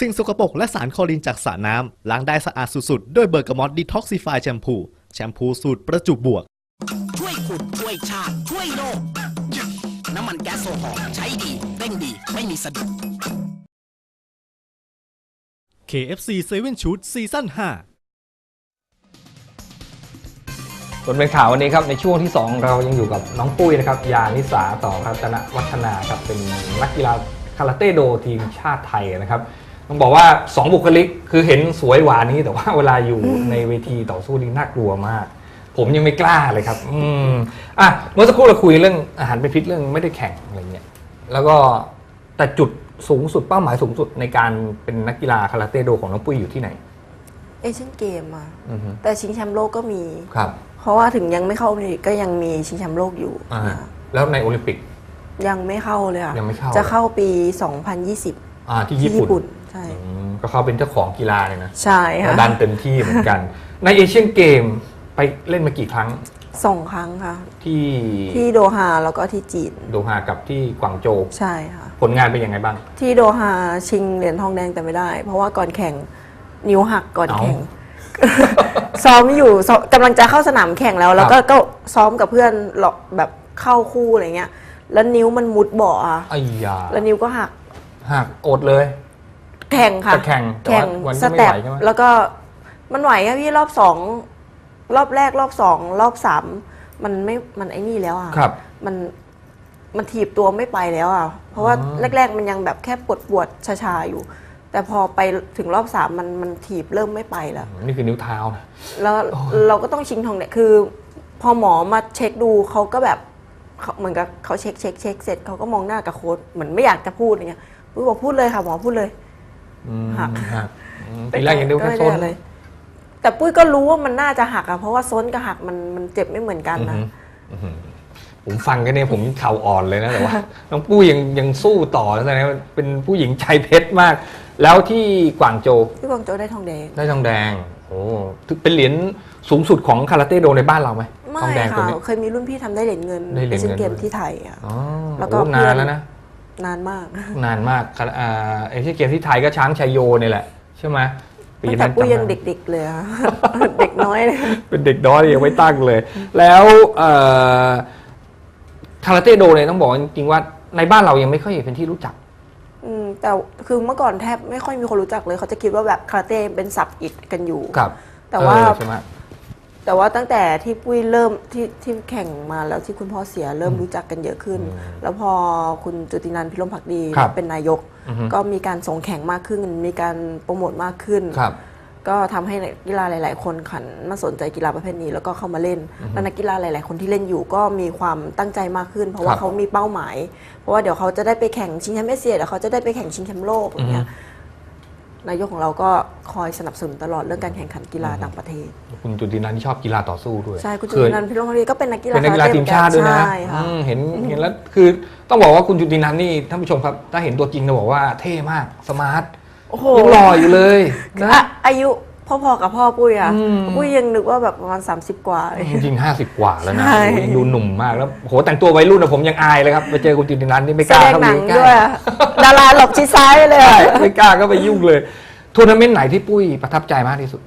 สิ่งสกปรกและสารคลอรีนจากสระน้ำล้างได้สะอาดสุดๆ ด้วยเบอร์กามอตดีท็อกซิฟายแชมพู แชมพูสูตรประจุบวก ช่วยคุณช่วยชาติช่วยโลกน้ำมันแก๊สโซฮอล์ใช้ดี เร่งดี ไม่มีสะดุด KFC 7 Shoot ซีซั่น5ส่วนเป็นข่าววันนี้ครับในช่วงที่ 2 เรายังอยู่กับน้องปุ้ยนะครับยานิสาต่อรัตนวัฒนาครับเป็นนักกีฬาคาราเต้โดทีมชาติไทยนะครับ ต้องบอกว่า2บุคลิกคือเห็นสวยหวานนี้แต่ว่าเวลาอยู่ในเวทีต่อสู้นี่น่ากลัวมาก ผมยังไม่กล้าเลยครับ อืมอะเมื่อสักครู่เราคุยเรื่องอาหารเป็นพิษเรื่องไม่ได้แข่งอะไรเงี้ยแล้วก็แต่จุดสูงสุดเป้าหมายสูงสุดในการเป็นนักกีฬาคาราเต้โดของน้องปุ้ยอยู่ที่ไหน เอเชียนเกมอะอือฮึแต่ชิงแชมป์โลกก็มี ครับ เพราะว่าถึงยังไม่เข้าโอลิมปิกก็ยังมีชิงแชมป์โลกอยู่อ่านะแล้วในโอลิมปิก ยังไม่เข้าเลยอะยังไม่เข้า จะเข้าปี 2020 อ่าที่ที่ญี่ญี่ปุ่ปุ่นน ใช่ อืมก็เขาเป็นเจ้าของกีฬาเลยนะใช่ค่ะก็ดันเต็มที่เหมือนกัน ในเอเชียนเกมไปเล่นมากี่ครั้งสองครั้งค่ะ ที่ที่โดฮาแล้วก็ที่จีน โดฮากับที่กวางโจวใช่ค่ะ ผลงานเป็นยังไงบ้าง ที่โดฮาชิงเหรียญทองแดงแต่ไม่ได้ เพราะว่าก่อนแข่งนิ้วหักก่อนเอ้าแข่ง ซ้อมอยู่ซ้อมกำลังจะเข้าสนามแข่งแล้ว แล้วก็ก็ซ้อมกับเพื่อนหลอกแบบเข้าคู่อะไรเงี้ย แล้วนิ้วมันมุดเบาะอะไอ้ยาแล้วนิ้วก็หักหักอดเลย แข่งค่ะจะแข่งแต่ว่าแข่งวันนี้สไม่เต็ไหปวใช่ไหมแล้วก็มันไหวค่ะพี่รอบสองรอบแรกรอบสองรอบสามมันไม่มันไอ้นี่แล้วอะครับ มันมันถีบตัวไม่ไปแล้วอะเพราะว่าอ๋อ แรก ๆ มันยังแบบแค่ปวดปวดๆชาๆอยู่ แต่พอไปถึงรอบสามมันมันถีบเริ่มไม่ไปแล้ว นี่คือนิ้วเท้านะ แล้วเราก็ต้องชิงทองเนี่ยคือ พอหมอมาเช็คดูเขาก็แบบเขาเหมือนกับเขาเช็คเช็คเช็คเสร็จเขาก็มองหน้ากับโค้ดเหมือนไม่อยากจะพูดอย่างเงี้ยปุ้ยบอกพูดเลยค่ะหมอพูดเลยอืม หักหักอืมทีแรกยังดูแค่ไม่โซได้นเลยแต่ปุ้ยก็รู้ว่ามันน่าจะหักอะเพราะว่าซ้นกับหักมันมันเจ็บไม่เหมือนกันอือนะหืออื้อหือผมฟังกันเนี่ยผมเข่าอ่อนเลยนะแต่ว่าน้องปุ้ยยังยังสู้ต่อแล้วนะเป็นผู้หญิงใจเพชรมาก แล้วที่กวางโจวพี่กวางโจวได้ทองแดง ได้ทองแดงโอ้ถือเป็นเหรียญสูงสุดของคาราเต้โดในบ้านเราไหมไม่ทองแดงตัวค่ะนี้เคยมีรุ่นพี่ทำได้เหรียญเงินได้เหรียญเชียนเงินเกมด้วยที่ไทยอะอ๋อแล้วก็โอ้เพื่นาอนนแล้วนะ นานมาก นานมากคาอ่าเอเชียนเกมที่ไทยก็ช้างชัยโยนี่แหละ ใช่ไหมปีตั้งแต่นั้นปุ้ยยังจำได้เด็กๆเลยอะเด็กน้อยเลยเป็นเด็กน้อยยังไม่ตั้งเลย แล้วเอ่อคาราเต้โดเนี่ยต้องบอกจริงๆว่าในบ้านเรายังไม่ค่อยเป็นที่รู้จักอืมแต่คือเมื่อก่อนแทบไม่ค่อยมีคนรู้จักเลย เขาจะคิดว่าแบบคาราเต้เป็นศัพท์อิดกันอยู่ครับ แต่ว่าเออใช่ไหม แต่ว่าตั้งแต่ที่ปุ้ยเริ่มที่ที่แข่งมาแล้วที่คุณพ่อเสียเริ่มรู้จักกันเยอะขึ้นอืมแล้วพอคุณจุตินันท์พิรมพักดีครับเป็นนายก อือฮึ ก็มีการส่งแข่งมากขึ้น มีการโปรโมทมากขึ้น ครับ ก็ทำให้นักกีฬาหลาย ๆ คนขันมาสนใจกีฬาประเภทนี้แล้วก็เข้ามาเล่นแล้วนักกีฬาหลาย ๆ คนที่เล่นอยู่ก็มีความตั้งใจมากขึ้น เพราะว่าครับเขามีเป้าหมาย เพราะว่าเดี๋ยวเขาจะได้ไปแข่งชิงแชมป์เอเชียเดี๋ยวเขาจะได้ไปแข่งชิงแชมป์โลกอย่างเงี้ย นายกของเราก็คอยสนับสนุนตลอดเรื่องการแข่งขันกีฬาต่างประเทศ คุณจุตินันท์ที่ชอบกีฬาต่อสู้ด้วย ใช่ คุณจุเคยตินันท์พิรมพักดีก็เป็นนักกีฬาเป็นนักกีฬาครทีมชาติด้วยนะใช่ค่ะอืมเห็นเห็นแล้วคือต้องบอกว่าคุณจุตินันท์นี่ท่านผู้ชมครับ ถ้าเห็นตัวจริงจะบอกว่าเท่มากสมาร์ทโอ้โหยังหล่ออยู่เลยนะอะอายุ พ่อๆกับพ่อปุ้ยอะอืมปุ้ยยังนึกว่าแบบประมาณ 30 กว่าจริงห้าสิบกว่าแล้วนะใช่โอ้โหยังดูหนุ่มมากแล้วโหแต่งตัววัยรุ่นนะผมยังอายเลยครับไปเจอคุณจุตินันท์นี่ไม่แสกล้าดงเข้าหไปนังใกล้ด้วยอะดาราหลบชิดซ้ายเลยอะไม่กล้าก็ไปยุ่งเลยทัวร์นาเมนต์ไหนที่ปุ้ยประทับใจมากที่สุด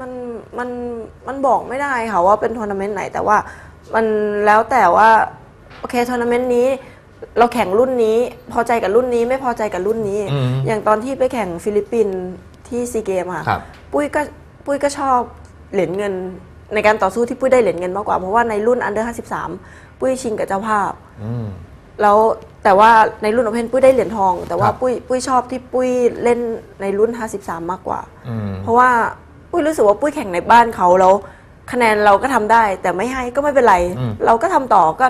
มันมันมันบอกไม่ได้ค่ะว่าเป็นทัวร์นาเมนต์ไหนแต่ว่ามันแล้วแต่ว่าโอเคทัวร์นาเมนต์นี้เราแข่งรุ่นนี้ พอใจกับรุ่นนี้ไม่พอใจกับรุ่นนี้อืมอย่างตอนที่ไปแข่งฟิลิปปินส์ ที่ซีเกมอะครับ ปุ้ยก็ปุ้ยก็ชอบเหรียญเงิน ในการต่อสู้ที่ปุ้ยได้เหรียญเงินมากกว่า เพราะว่าในรุ่นอันเดอร์53 ปุ้ยชิงกับเจ้าภาพ อืม แล้วแต่ว่าในรุ่นโอเพนปุ้ยได้เหรียญทอง แต่ว่าครับ ปุ้ยปุ้ยชอบที่ปุ้ยเล่นในรุ่น 53 มากกว่า อืม เพราะว่าปุ้ยรู้สึกว่าปุ้ยแข่งในบ้านเขาแล้วคะแนนเราก็ทำได้ แต่ไม่ให้ก็ไม่เป็นไร อืมเราก็ทำต่อก็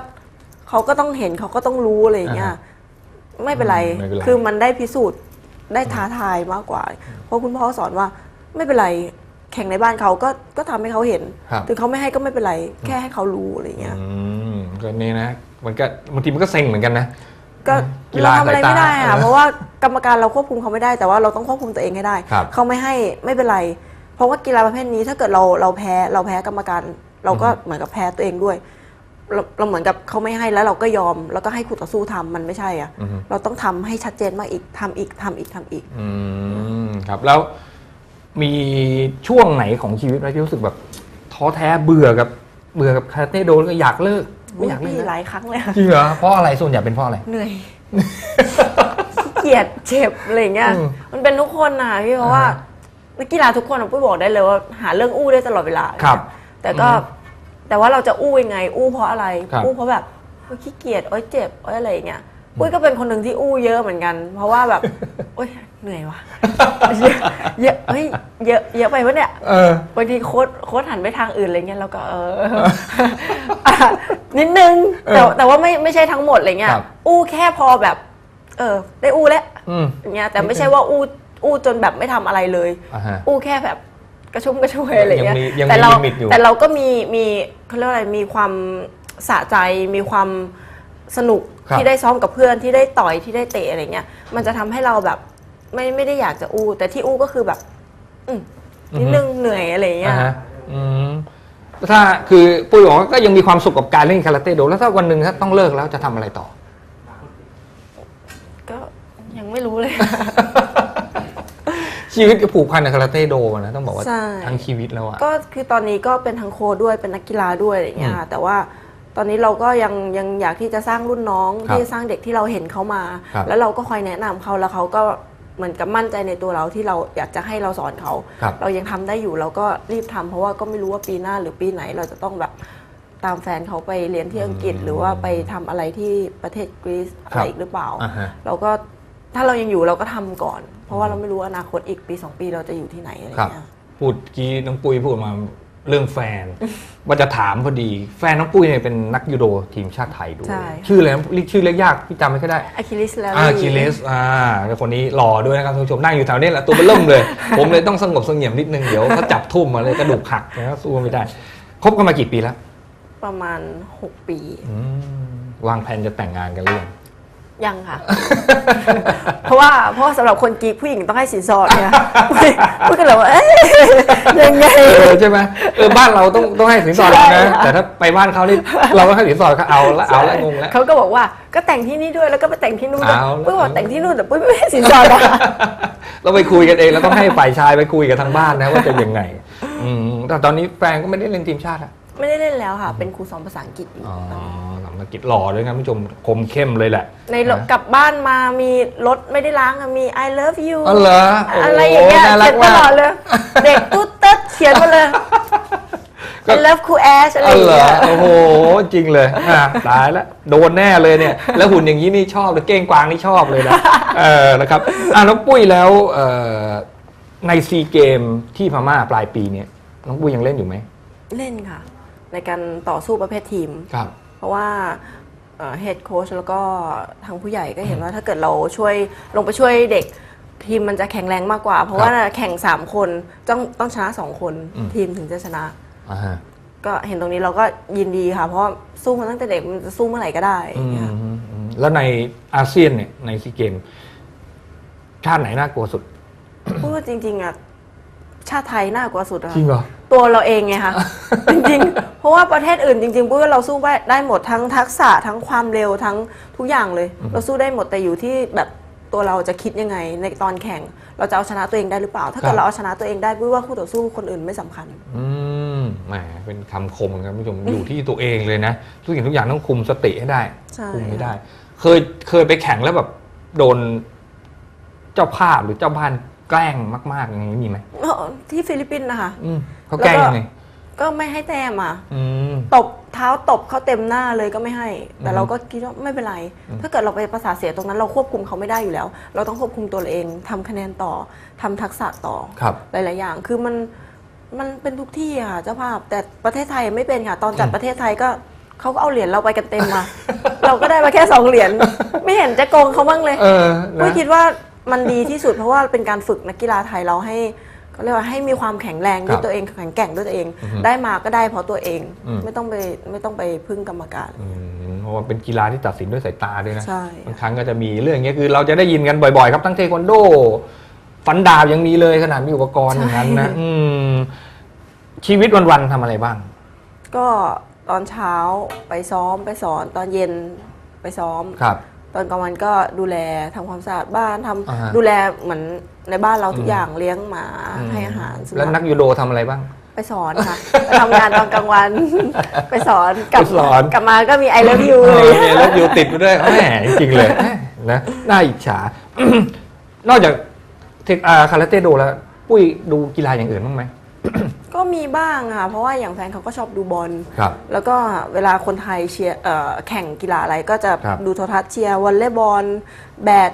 เขาก็ต้องเห็นเขาก็ต้องรู้อะไรอย่างเงี้ยอ่าฮะไม่เป็นไรอืมไม่เป็นไร คือมันได้พิสูจน์ ได้ท้าทายมากกว่า เพราะคุณพ่อสอนว่าไม่เป็นไรแข่งในบ้านเขาก็ก็ทำให้เขาเห็น ครับถึงเขาไม่ให้ก็ไม่เป็นไรแค่ให้เขารู้อะไรอย่างเงี้ย อืมก็นี่นะมันก็บางทีมันก็เซ็งเหมือนกันนะ ก็กีเราฬาทำอะไรไม่ได้สายตาค่ะเพราะว่ากรรมการเราควบคุมเขาไม่ได้แต่ว่าเราต้องควบคุมตัวเองให้ได้ ครับเขาไม่ให้ไม่เป็นไร เพราะว่ากีฬาประเภทนี้ถ้าเกิดเราเราแพ้เราแพ้กรรมการ เราก็เหมือนกับแพ้ตัวเองด้วย เราเราเหมือนกับเขาไม่ให้แล้วเราก็ยอม แล้วก็ให้คู่ต่อสู้ทำมันไม่ใช่อะอือฮึ เราต้องทำให้ชัดเจนมากอีกทำอีกทำอีกทำอีก อืมครับแล้วมีช่วงไหนของชีวิตไหมที่รู้สึกแบบท้อแท้เบื่อกับเบื่อกับคาราเต้โดแล้วก็อยากเลิกไม่อยากเลิกพี่หนะลายครั้งเลยค่ะจริงเหรอเพราะอะไรส่วนใหญ่เป็นเพราะอะไร เหนื่อยขี้เกียจเจ็บอะไรอย่างเงี้ยอืมมันเป็นทุกคนนะพี่เพราะว่าอ่านักกีฬาทุกคนอะปุ้ยบอกได้เลยว่าหาเรื่องอู้ได้ตลอดเวลาครับแต่ก็อืม แต่ว่าเราจะอู้ยังไง อู้เพราะอะไร ครับอู้เพราะแบบโอ๊ยขี้เกียจโอ๊ยเจ็บโอ๊ยอะไรอย่างเงี้ยปุ้ยก็เป็นคนหนึ่งที่อู้เยอะเหมือนกัน เพราะว่าแบบ โอ๊ยเหนื่อยว่ะเยอะเยอะเฮ้ยเยอะเยอะไปปะเนี่ย เออ บางทีโค้ดโค้ดหันไปทางอื่นอะไรเงี้ยเราก็เออ อะนิดนึงแต่เออแต่ว่าไม่ไม่ใช่ทั้งหมดอะไรเงี้ยครับ อู้แค่พอแบบ เออ ได้อู้แล้วอืม อย่างเงี้ยแต่ไม่ใช่ว่าอู้อู้จนแบบไม่ทำอะไรเลย อ่าฮะอู้แค่แบบ กระชุ่มกระชวยอะไรเงี้ยยังมียังมีแต่เราลิมิตอยู่ แต่เราก็มีมีเขาเรียกว่าอะไรมีความสะใจมีความสนุกครับ ที่ได้ซ้อมกับเพื่อนที่ได้ต่อยที่ได้เตะอะไรเงี้ยมันจะทำให้เราแบบไม่ไม่ได้อยากจะอู้ แต่ที่อู้ก็คือแบบ อืมนิดนึงเหนื่อยอะไรเงี้ยอ่าฮะอืมถ้าคือปุ้ยบอกว่าก็ยังมีความสุขกับการเล่นคาราเต้โดแล้วถ้าวันหนึ่งถ้าต้องเลิกแล้วจะทำอะไรต่อ ก็ยังไม่รู้เลย ชีวิตก็ผูกพันกับคาราเต้โดนะ ต้องบอกว่าใช่ ทั้งชีวิตแล้วอะ ก็คือตอนนี้ก็เป็นทั้งโค้ชด้วยเป็นนักกีฬาด้วยอะไรอย่างเงี้ยอืมค่ะแต่ว่าตอนนี้เราก็ยังยังอยากที่จะสร้างรุ่นน้องครับที่สร้างเด็กที่เราเห็นเขามา ครับ แล้วเราก็คอยแนะนำเขาแล้วเขาก็เหมือนกับมั่นใจในตัวเราที่เราอยากจะให้เราสอนเขา ครับ เรายังทำได้อยู่เราก็รีบทำเพราะว่าก็ไม่รู้ว่าปีหน้าหรือปีไหนเราจะต้องแบบตามแฟนเขาไปเรียนที่อังกฤษ หรือว่าไปทำอะไรที่ประเทศกรีซอะไรอีกหรือเปล่า อ่าฮะ เราก็ ถ้าเรายังอยู่เราก็ทำก่อน เพราะว่าเราไม่รู้ว่าอนาคตอีกปีสองปีเราจะอยู่ที่ไหนอะไรอครับย่างเงี้ยพูดกี้น้องปุ้ยพูดมาเรื่องแฟนว่าจะถามพอดี แฟนน้องปุ้ยเนี่ยเป็นนักยูโดทีมชาติไทยด้วยใช่ชื่ออะไรนะเรียกชื่อเรียกยากพี่จำไม่ค่อยได้อะคิลิสแล้วอาคิเลสอ่าแล้วคนนี้หล่อด้วยนะครับท่านผู้ชมนั่งอยู่แถวนี้แหละตัวเป็นล่มเลย ผมเลยต้องสงบเสงี่ยมนิดนึงเดี๋ยวเขาจับทุ่มมาเลยกระดูกหักนะครับสู้ไม่ได้คบกันมากี่ปีแล้ว ประมาณ 6 ปีอืมวางแผนจะแต่งงานกันหรือยัง ยังค่ะ เพราะว่าเพราะว่าสำหรับคนกรีกผู้หญิงต้องให้สินสอดเนี่ยพูดกันเลยว่าเอ๊ะยังไงเออใช่ไหมเออบ้านเราต้องต้องให้สินสอดใช่นะค่ะแต่ถ้าไปบ้านเขานี่เราก็ให้สินสอดเขาเอาละเอาละงงแล้วเขาก็บอกว่าก็แต่งที่นี่ด้วยแล้วก็ไปแต่งที่นู่นด้วยเอาละปุ้ยบอกแต่งที่นู่นแต่ปุ้ยไม่ให้สินสอดอะเราไปคุยกันเองแล้วต้องให้ฝ่ายชายไปคุยกับทางบ้านนะว่าจะยังไงอืมแต่ตอนนี้แฟนก็ไม่ได้เล่นทีมชาติอะ ไม่ได้เล่นแล้วค่ะ เป็นครูสอนภาษาอังกฤษอยู่อ๋อสำนักกิจหล่อด้วยครับผู้ชมคมเข้มเลยแหละ ในรถกลับบ้านมามีรถไม่ได้ล้างอะมี I love you อ๋อเหรอโอ้โหอะไรอย่างเงี้ยน่ารัเขีกยนตมากลอดเลย เด็กตุ๊ดเต๊ดเขียนมาเลยก็ I love ครูแอชอะไรอ๋ออย่างเหรอเงี้ยโอ้โห จริงเลยอะตายแล้วโดนแน่เลยเนี่ย แล้วหุ่นอย่างนี้นี่ชอบเลยเก้งกวางนี่ชอบเลยนะเออนะครับอะน้องปุ้ยแล้วเอ่อในซีเกมที่พม่าปลายปีเนี่ยน้องปุ้ยยังเล่นอยู่ไหมเล่นค่ะ ในการต่อสู้ประเภททีม ครับ เพราะว่าเฮดโค้ชแล้วก็ทางผู้ใหญ่ก็เห็นว่าถ้าเกิดเราช่วยลงไปช่วยเด็กทีมมันจะแข็งแรงมากกว่า เพราะว่าแข่ง 3 คนต้องต้องชนะ 2 คนอืมทีมถึงจะชนะอ่าฮะก็เห็นตรงนี้เราก็ยินดีค่ะ เพราะว่าสู้มาตั้งแต่เด็กมันจะสู้เมื่อไหร่ก็ได้อือย่างมเงี้ยอืมอืมแล้วในอาเซียนเนี่ยในซีเกม ชาติไหนน่ากลัวสุดพูดว่าจริง ๆอะ ชาติไทยน่ากลัวสุดอะจริงเหรอ ตัวเราเองไงคะจริงๆ เพราะว่าประเทศอื่นจริงๆพูดว่าเราสู้ได้ได้หมดทั้งทักษะทั้งความเร็วทั้งทุกอย่างเลยอืมเราสู้ได้หมดแต่อยู่ที่แบบตัวเราจะคิดยังไง ในตอนแข่ง เราจะเอาชนะตัวเองได้หรือเปล่า ถ้าเกิดเราเอาชนะตัวเองได้พูดว่าคู่ต่อสู้คนอื่นไม่สำคัญ อืมแหมเป็นคำคมครับผู้ชมอยู่ที่ตัวเองเลยนะ ทุกสิ่งทุกอย่างต้องคุมสติให้ได้ ใช่ คุมให้ได้ เคยเคยไปแข่งแล้วแบบโดนเจ้าภาพหรือเจ้าบ้าน แกล้งมากๆอย่างนี้มีไหมเออที่ฟิลิปปินส์นะคะอืมเขาแกล้งยังไงก็ไม่ให้แต้มอะอืม ตบเท้าตบเขาเต็มหน้าเลยก็ไม่ให้ แต่อืม เราก็คิดว่าไม่เป็นไรอืมถ้าเกิดเราไปประสาทเสียตรงนั้นเราควบคุมเขาไม่ได้อยู่แล้ว เราต้องควบคุมตัวเราเองทำคะแนนต่อทำทักษะต่อ ครับ หลาย ๆ อย่าง คือมันมันเป็นทุกที่อะค่ะเจ้าภาพ แต่ประเทศไทยไม่เป็นค่ะ ตอนจัดอืมประเทศไทยก็เขาก็เอาเหรียญเราไปกันเต็มมา เราก็ได้มาแค่สองเหรียญ ไม่เห็นจะโกงเขาบ้างเลยเออปุ้ยนะคิดว่า มันดีที่สุดเพราะว่าเป็นการฝึกนักกีฬาไทยเราให้เขาเรียกว่าให้มีความแข็งแรงด้วยตัวเองแข็งแกร่งด้วยตัวเองอือฮึได้มาก็ได้เพราะตัวเองอืมไม่ต้องไปไม่ต้องไปพึ่งกรรมการอืมเพราะว่าเป็นกีฬาที่ตัดสินด้วยสายตาด้วยนะใช่บางครั้งก็จะมีเรื่องอย่างเงี้ยคือเราจะได้ยินกันบ่อยๆ ครับทั้งเทควันโด ฟันดาบยังมีเลยขนาดมีอุปกรณ์อย่างนั้นนะอืมชีวิตวันๆทำอะไรบ้าง ก็ตอนเช้าไปซ้อมไปสอนตอนเย็นไปซ้อมครับ ตอนกลางวันก็ดูแลทำความสะอาดบ้านทำอ่าฮะ ดูแลเหมือนในบ้านเราทุกอืมอย่างเลี้ยงหมาอืมให้อาหารสุแล้วนันักขยูโดทำอะไรบ้าง ไปสอนค่ะ ไปทำงานตอนกลางวัน ไปสอนกลับไปสอน กลับมาก็มีไอเลิฟยูเอเลอยเนี่ยแล้วอยู่ติดไปด้วยแหมจริงๆเลยแหมนะน่าอิจฉา นอกจากเทคอาคาราเต้โดแล้ว ปุ้ยดูกีฬาอย่างอื่นบ้างไหม ก็มีบ้างค่ะ เพราะว่าอย่างแฟนเขาก็ชอบดูบอล ครับ แล้วก็เวลาคนไทยเชียร์เอ่อแข่งกีฬาอะไรก็จะครับ ดูโทรทัศน์เชียร์วอลเลย์บอล แบด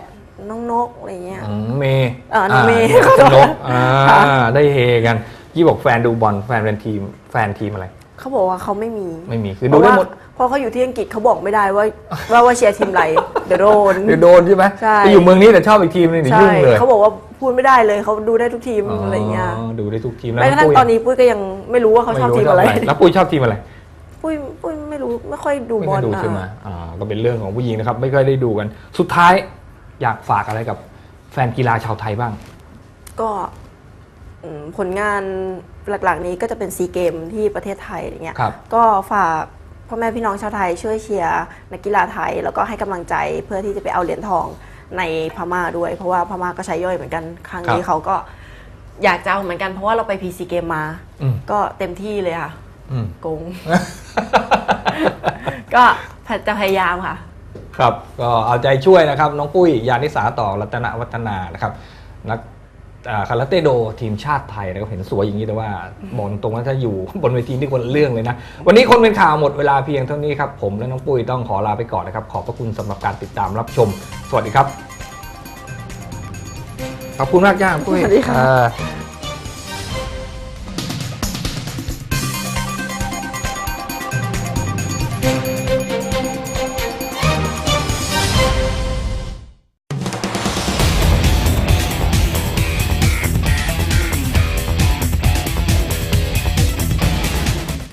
น้องนกอะไรเงี้ย อืมเมย์เออน้องเมย์าขอโทษนกอ่าค่ะ ได้เฮกัน ยี่บอกแฟนดูบอลแฟนเป็นทีมแฟนทีมอะไร เขาบอกว่าเขาไม่มีไม่มีคือเพดูราะได้ว่าหมดเพราะเขาอยู่ที่อังกฤษเขาบอกไม่ได้ว่าว่าว่าเชียร์ทีมอะไรเดี๋ยวโดนเดี๋ยวโดนใช่ไหมใช่ไปอยู่เมืองนี้แต่ชอบอีกทีมนึงเดี๋ยวใช่ยุ่งเลยเขาบอกว่าพูดไม่ได้เลยเขาดูได้ทุกทีมอะไรเงี้ยดูได้ทุกทีมแล้วแม้กระทั่งปุ้ยตอนนี้ปุ้ยก็ยังไม่รู้ว่าเขาชอบทีมอะไร แล้วปุ้ยชอบทีมอะไรปุ้ยปุ้ยไม่รู้ไม่ค่อยดูไม่บอเคลยดูนะใช่ไหมอ่าก็เป็นเรื่องของผู้หญิงนะครับ ไม่ค่อยได้ดูกัน สุดท้ายอยากฝากอะไรกับแฟนกีฬาชาวไทยบ้าง ก็อืม ผลงานหลักๆนี้ก็จะเป็นซีเกมที่ประเทศไทยอย่างเงี้ยครับ ก็ฝากพ่อแม่พี่น้องชาวไทยช่วยเชียร์นักกีฬาไทย แล้วก็ให้กำลังใจเพื่อที่จะไปเอาเหรียญทองในพม่าด้วย เพราะว่าพม่าก็ใช้ย่อยเหมือนกันครั้งนี้ครับ เขาก็อยากจะเอาเหมือนกันเพราะว่าเราไปพีซีเกมมา อืมก็เต็มที่เลยค่ะอืม โกง ก็จะพยายามค่ะ ครับก็เอาใจช่วยนะครับ น้องปุ้ยยานิสาต่อรัตนวัฒนานะครับ นักอ่า คาราเต้โดทีมชาติไทยนะครับเห็นสวยอย่างนี้แต่ว่าบอกตรงว่าถ้าอยู่บนเวทีนี่คนละเรื่องเลยนะ วันนี้คนเป็นข่าวหมดเวลาเพียงเท่านี้ครับ ผมและน้องปุ้ยต้องขอลาไปก่อนนะครับ ขอบพระคุณสำหรับการติดตามรับชม สวัสดีครับ ขอบคุณมากย่างปุ้ยสวัสดีค่ะอ่า